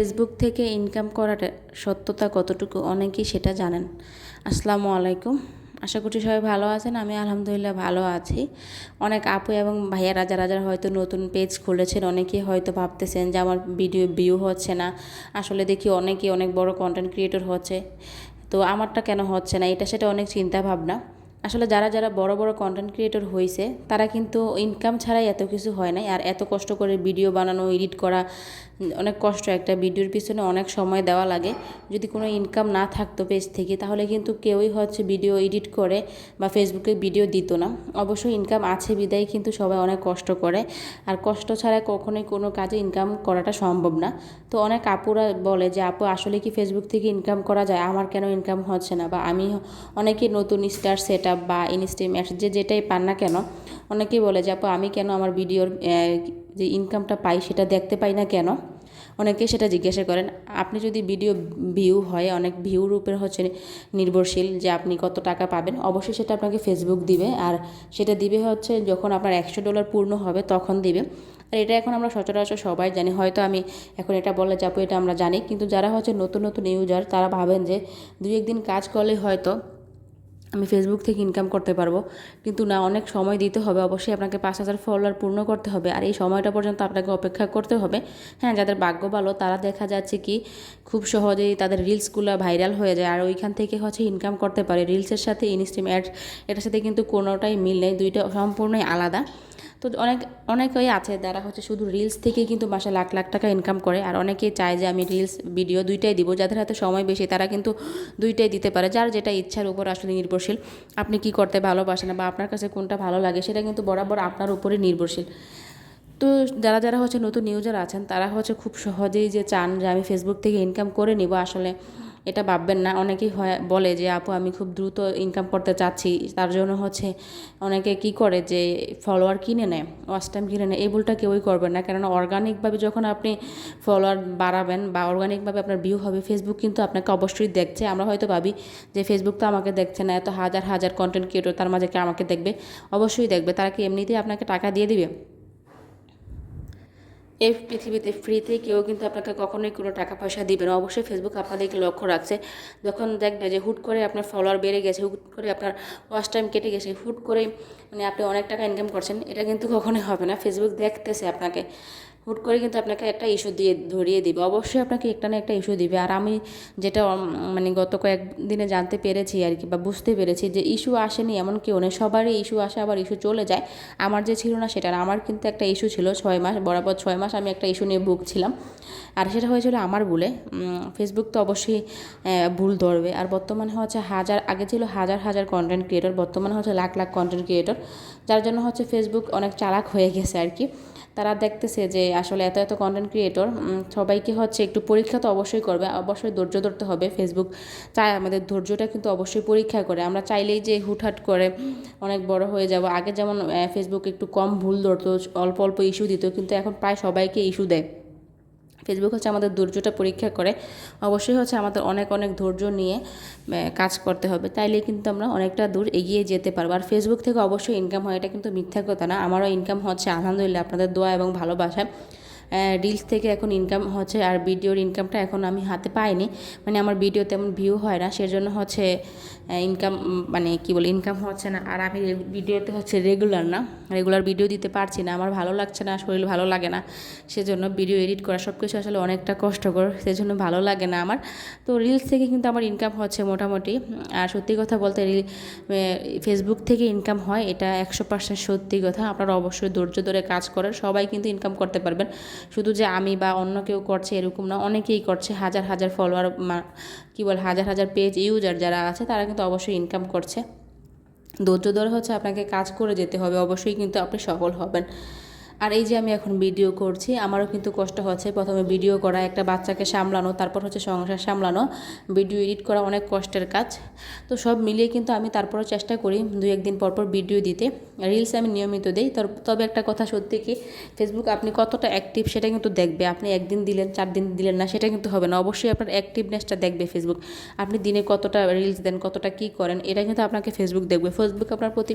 Facebook থেকে income করাটা সত্যতা কতটুকু অনেকেই সেটা জানেন। আসসালামু আলাইকুম। আশা করছি সবাই ভালো আছেন। আমি আলহামদুলিল্লাহ ভালো আছি। অনেক আপু এবং ভাইয়ারা যারা যারা হয়তো নতুন পেজ খুলেছেন, অনেকেই হয়তো ভাবতেছেন যে আমার ভিডিও ভিউ হচ্ছে না। আসলে দেখি অনেকেই অনেক বড় কন্টেন্ট ক্রিয়েটর হচ্ছে। তো আমারটা কেন হচ্ছে না? এটা সেটা অনেক চিন্তা ভাবনা আসলে যারা যারা বড় বড় কন্টেন্ট ক্রিয়েটর হয়েছে তারা কিন্তু ইনকাম ছাড়াই এত কিছু হয় নাই। আর এত কষ্ট করে ভিডিও বানানো এডিট করা, অনেক কষ্ট একটা ভিডিওর পিছনে অনেক সময় দেওয়া লাগে। যদি কোনো ইনকাম না থাকতো পেজ থেকে, তাহলে কিন্তু কেউই হচ্ছে ভিডিও এডিট করে বা ফেসবুকে ভিডিও দিত না। অবশ্যই ইনকাম আছে বিদায়, কিন্তু সবাই অনেক কষ্ট করে। আর কষ্ট ছাড়া কখনোই কোনো কাজে ইনকাম করাটা সম্ভব না। তো অনেক আপুরা বলে যে, আপু, আসলে কি ফেসবুক থেকে ইনকাম করা যায়? আমার কেন ইনকাম হচ্ছে না? বা আমি অনেকে নতুন স্টার সেট আপ বা ইনস্টিম যে যেটাই পান না কেন, অনেকেই বলে যে, আপু, আমি কেন আমার ভিডিওর যে ইনকামটা পাই সেটা দেখতে পাই না কেন? অনেকে সেটা জিজ্ঞাসা করেন। আপনি যদি ভিডিও ভিউ হয়, অনেক ভিউর উপর হচ্ছে নির্ভরশীল যে আপনি কত টাকা পাবেন, অবশ্যই সেটা আপনাকে ফেসবুক দিবে। আর সেটা দিবে হচ্ছে যখন আপনার একশো ডলার পূর্ণ হবে, তখন দিবে। আর এটা এখন আমরা সচরাচর সবাই জানি। হয়তো আমি এখন এটা বলে যাব এটা আমরা জানি। কিন্তু যারা হচ্ছে নতুন নতুন ইউজার তারা ভাবেন যে, দুই একদিন কাজ করলে হয়তো আমি ফেসবুক থেকে ইনকাম করতে পারব। কিন্তু না, অনেক সময় দিতে হবে। অবশ্যই আপনাকে পাঁচ হাজার ফলোয়ার পূর্ণ করতে হবে। আর এই সময়টা পর্যন্ত আপনাকে অপেক্ষা করতে হবে। হ্যাঁ যাদের ভাগ্য ভালো, তারা দেখা যাচ্ছে কি, খুব সহজেই তাদের রিলসগুলো ভাইরাল হয়ে যায়। আর ওইখান থেকে হচ্ছে ইনকাম করতে পারে। রিলসের সাথে ইনস্টিম অ্যাড এটার সাথে কিন্তু কোনোটাই মিল নেই। দুইটা সম্পূর্ণই আলাদা। তো অনেক, অনেকেই আছে যারা হচ্ছে শুধু রিলস থেকেই কিন্তু মাসে লাখ লাখ টাকা ইনকাম করে। আর অনেকেই চায় যে আমি রিলস ভিডিও দুইটাই দিব। যাদের হাতে সময় বেশি, তারা কিন্তু দুইটাই দিতে পারে। যার যেটা ইচ্ছার উপর আসলে নির্ভরশীল। আপনি কি করতে ভালোবাসেন বা আপনার কাছে কোনটা ভালো লাগে সেটা কিন্তু বরাবর আপনার উপরে নির্ভরশীল। তো যারা যারা হচ্ছে নতুন ইউজার আছেন, তারা হচ্ছে খুব সহজেই যে চান যে আমি ফেসবুক থেকে ইনকাম করে নিব। আসলে এটা ভাববেন না। অনেকেই হয়, বলে যে, আপু, আমি খুব দ্রুত ইনকাম করতে চাচ্ছি। তার জন্য হচ্ছে অনেকে কি করে যে ফলোয়ার কিনে নেয় ওয়াচ টাইম কিনে নেয়। এই ভুলটা কেউই করবেন না। কেননা অর্গানিকভাবে যখন আপনি ফলোয়ার বাড়াবেন বা অর্গানিকভাবে আপনার ভিউ হবে ফেসবুক কিন্তু আপনাকে অবশ্যই দেখছে। আমরা হয়তো ভাবি যে ফেসবুক তো আমাকে দেখছে না, এত হাজার হাজার কন্টেন্ট ক্রিয়েটর তার মাঝে আমাকে দেখবে? অবশ্যই দেখবে। তারা কি এমনিতেই আপনাকে টাকা দিয়ে দিবে? এই পৃথিবীতে ফ্রিতে কেউ কিন্তু আপনাকে কখনোই কোনো টাকা পয়সা দিবে না। অবশ্যই ফেসবুক আপনাদেরকে লক্ষ্য রাখছে। যখন দেখবে যে হুট করে আপনার ফলোয়ার বেড়ে গেছে, হুট করে আপনার ফার্স্ট টাইম কেটে গেছে, হুট করে মানে আপনি অনেক টাকা ইনকাম করছেন, এটা কিন্তু কখনোই হবে না। ফেসবুক দেখতেছে আপনাকে। হুট করে কিন্তু আপনাকে একটা ইস্যু দিয়ে ধরিয়ে দিবে। অবশ্যই আপনাকে একটা না একটা ইস্যু দিবে। আর আমি যেটা মানে গত কয়েকদিনে জানতে পেরেছি আর কি বা বুঝতে পেরেছি যে ইস্যু আসেনি এমন কেউ নেই। সবারই ইস্যু আসে, আবার ইস্যু চলে যায়। আমার যে ছিল না সেটা আমার কিন্তু একটা ইস্যু ছিল। ছয় মাস, বরাবর ছয় মাস আমি একটা ইস্যু নিয়ে ভুগছিলাম। আর সেটা হয়েছিল আমার ভুলে। ফেসবুক তো অবশ্যই ভুল ধরবে। আর বর্তমানে হচ্ছে হাজার, আগে ছিল হাজার হাজার কন্টেন্ট ক্রিয়েটর বর্তমানে হচ্ছে লাখ লাখ কন্টেন্ট ক্রিয়েটর যার জন্য হচ্ছে ফেসবুক অনেক চালাক হয়ে গেছে আর কি। তারা দেখতেছে যে আসলে এত এত কন্টেন্ট ক্রিয়েটর সবাইকে হচ্ছে একটু পরীক্ষা তো অবশ্যই করবে, অবশ্যই ধৈর্য ধরতে হবে। ফেসবুক চায় আমাদের ধৈর্যটা কিন্তু অবশ্যই পরীক্ষা করে। আমরা চাইলেই যে হুটহাট করে অনেক বড় হয়ে যাব। আগে যেমন ফেসবুক একটু কম ভুল ধরতো, অল্প অল্প ইস্যু দিত, কিন্তু এখন প্রায় সবাইকে ইস্যু দেয়। ফেসবুক হচ্ছে আমাদের ধৈর্যটা পরীক্ষা করে। অবশ্যই হচ্ছে আমাদের অনেক অনেক ধৈর্য নিয়ে কাজ করতে হবে। তাইলে কিন্তু আমরা অনেকটা দূর এগিয়ে যেতে পারব। আর ফেসবুক থেকে অবশ্যই ইনকাম হয়, এটা কিন্তু মিথ্যা কথা না। আমারও ইনকাম হচ্ছে, আলহামদুলিল্লাহ, আপনাদের দোয়া এবং ভালোবাসা। রিলস থেকে এখন ইনকাম হচ্ছে আর ভিডিওর ইনকামটা এখন আমি হাতে পাইনি। মানে আমার ভিডিও তেমন ভিউ হয় না, সেজন্য হচ্ছে ইনকাম মানে কি বলে ইনকাম হচ্ছে না। আর আমি ভিডিওতে হচ্ছে রেগুলার না রেগুলার ভিডিও দিতে পারছি না। আমার ভালো লাগছে না, শরীর ভালো লাগে না, সেজন্য ভিডিও এডিট করা সব কিছু আসলে অনেকটা কষ্টকর, সেজন্য ভালো লাগে না আমার। তো রিলস থেকে কিন্তু আমার ইনকাম হচ্ছে মোটামুটি। আর সত্যি কথা বলতে রিল ফেসবুক থেকে ইনকাম হয়, এটা একশো পার্সেন্ট সত্যি কথা। আপনারা অবশ্যই ধৈর্য ধরে কাজ করেন, সবাই কিন্তু ইনকাম করতে পারবেন। শুধু যে আমি বা অন্য কেউ করছে এরকম না, অনেকেই করছে, হাজার হাজার ফলোয়ার কী বল, হাজার হাজার পেজ ইউজার যারা আছে, তারা কিন্তু অবশ্যই ইনকাম করছে। ধৈর্য ধরে হচ্ছে আপনাকে কাজ করে যেতে হবে, অবশ্যই কিন্তু আপনি সফল হবেন। আর এই যে আমি এখন ভিডিও করছি, আমারও কিন্তু কষ্ট হচ্ছে। প্রথমে ভিডিও করা, একটা বাচ্চাকে সামলানো, তারপর হচ্ছে সংসার সামলানো। ভিডিও এডিট করা অনেক কষ্টের কাজ। তো সব মিলিয়ে কিন্তু আমি তারপরও চেষ্টা করি দু একদিন পর পর ভিডিও দিতে। রিলস আমি নিয়মিত দিই। তবে একটা কথা সত্যি কি ফেসবুক আপনি কতটা অ্যাক্টিভ সেটা কিন্তু দেখবে। আপনি একদিন দিলেন, চার দিন দিলেন না, সেটা কিন্তু হবে না। অবশ্যই আপনার অ্যাক্টিভনেসটা দেখবে ফেসবুক আপনি দিনে কতটা রিলস দেন, কতটা কী করেন, এটা কিন্তু আপনাকে ফেসবুক দেখবে। ফেসবুক আপনার প্রতি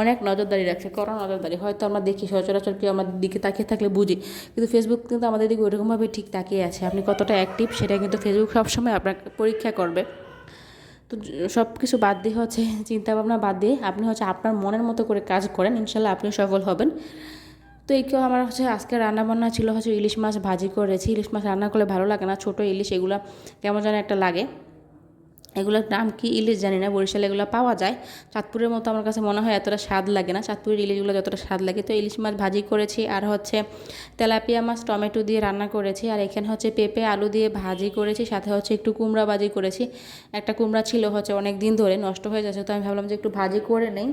অনেক নজরদারি রাখছে। কড়া নজরদারি, হয়তো আমরা দেখি সচরাচর কেউ আমরা দিকে তাকিয়ে থাকলে বুঝি। কিন্তু ফেসবুক কিন্তু আমাদের দিকে ওইরকমভাবে ঠিক তাকিয়ে আছে। আপনি কতটা অ্যাক্টিভ সেটা কিন্তু ফেসবুক সবসময় আপনাকে পরীক্ষা করবে। তো সব কিছু বাদ দিয়ে হচ্ছে চিন্তা ভাবনা বাদ দিয়ে আপনি হচ্ছে আপনার মনের মতো করে কাজ করেন, ইনশাল্লাহ আপনি সফল হবেন। তো এই কেউ আমার হচ্ছে আজকে রান্না বান্না ছিল হচ্ছে ইলিশ মাছ ভাজি করেছি। ইলিশ মাছ রান্না করলে ভালো লাগে না, ছোটো ইলিশ এগুলো কেমন যেন একটা লাগে। এগুলোর নাম কি ইলিশ জানি না, বরিশালে এগুলো পাওয়া যায়। চাঁদপুরের মতো আমার কাছে মনে হয় এতটা স্বাদ লাগে না। চাঁদপুরের ইলিশগুলো যতটা স্বাদ লাগে। তো ইলিশ মাছ ভাজি করেছি আর হচ্ছে তেলাপিয়া মাছ, টমেটো দিয়ে রান্না করেছি। আর এখানে হচ্ছে পেঁপে, আলু দিয়ে ভাজি করেছি। সাথে হচ্ছে একটু কুমড়া ভাজি করেছি। একটা কুমড়া ছিল হচ্ছে অনেক দিন ধরে নষ্ট হয়ে যাচ্ছে, তো আমি ভাবলাম যে একটু ভাজি করে নেই।